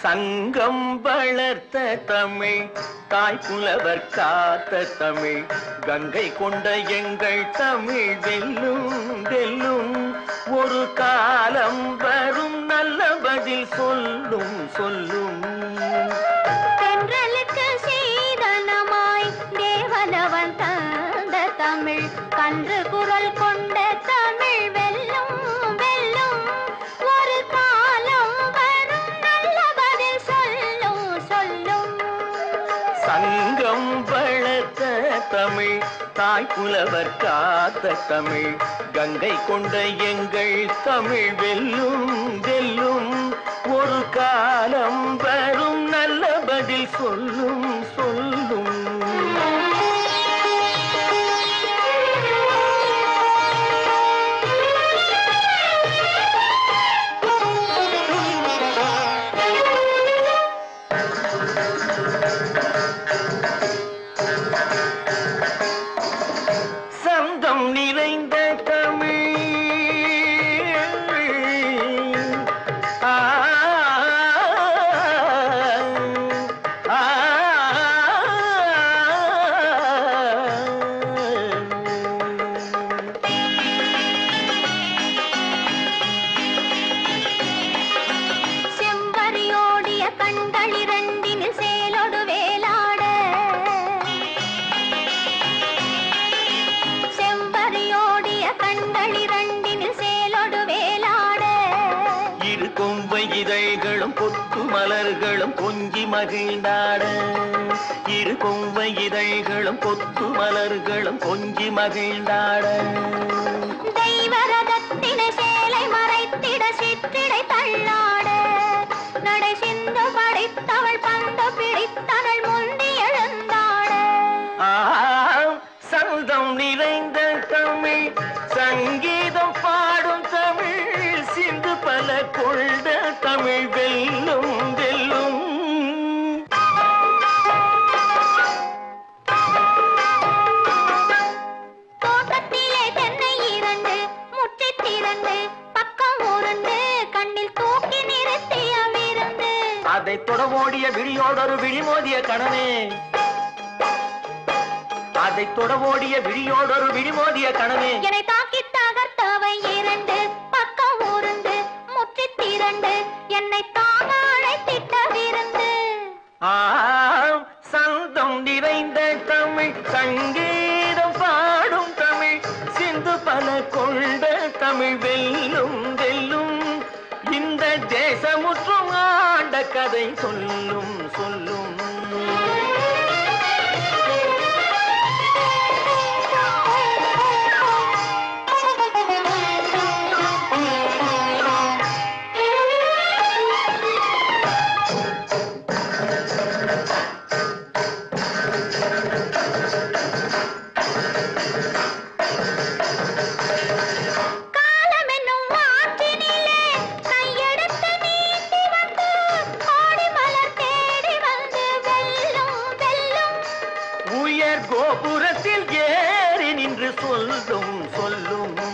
சங்கம் வளர்த்த தமிழ் தாய் புலவர் காத்த தமிழ் கங்கை கொண்ட எங்கள் தமிழ் வெல்லும் வெல்லும். ஒரு காலம் வரும் நல்ல பதில் சொல்லும் சொல்லும். சங்கம் வளர்த்த தமிழ் தாய் புலவர் காத்த தமிழ். கங்கை கொண்ட எங்கள் தமிழ் வெல்லும் வெல்லும். ஒரு காலம் வரும் நல்ல பதில் சொல்லும். மலர்களும் கொஞ்சி மகிழ்ந்தாட. இரு கொம்பை இதழ்களும் கொத்து மலர்களும் கொஞ்சி மகிழ்ந்தாட. தெய்வரதத்தினை சேலை மறைத்திட சிற்றிடை தள்ளாட. நடை சிந்து படித்தவள் பந்து பிடித்தனள் முந்தி எழுந்தாட. சந்தம் நிறைந்த தமிழ் சங்கீதம் பாடும் தமிழ் சிந்து பல கொண்ட தமிழ் வெல்லும் அதை தொடவோடிய விழியோடொரு விழிமோதிய கணமே அதை தொடவோடிய விழியோடொரு விழிமோதிய கணமே என்னை தாக்கி தகர்த்தவை இரண்டு பக்கம் உருந்து முற்றி திரண்டு என்னை தாங்க அழைத்திட்ட விருந்து. ஆம் சந்தம் நிறைந்த தமிழ் சங்கீதம் பாடும் தமிழ் சிந்து பல கொண்ட தமிழ் வெல்லும் வெல்லும். இந்த ஆண்ட கதை சொல்லும் சொல்லும். நேர் கோபுரத்தில் ஏறி நின்று சொல்லும் சொல்லும்.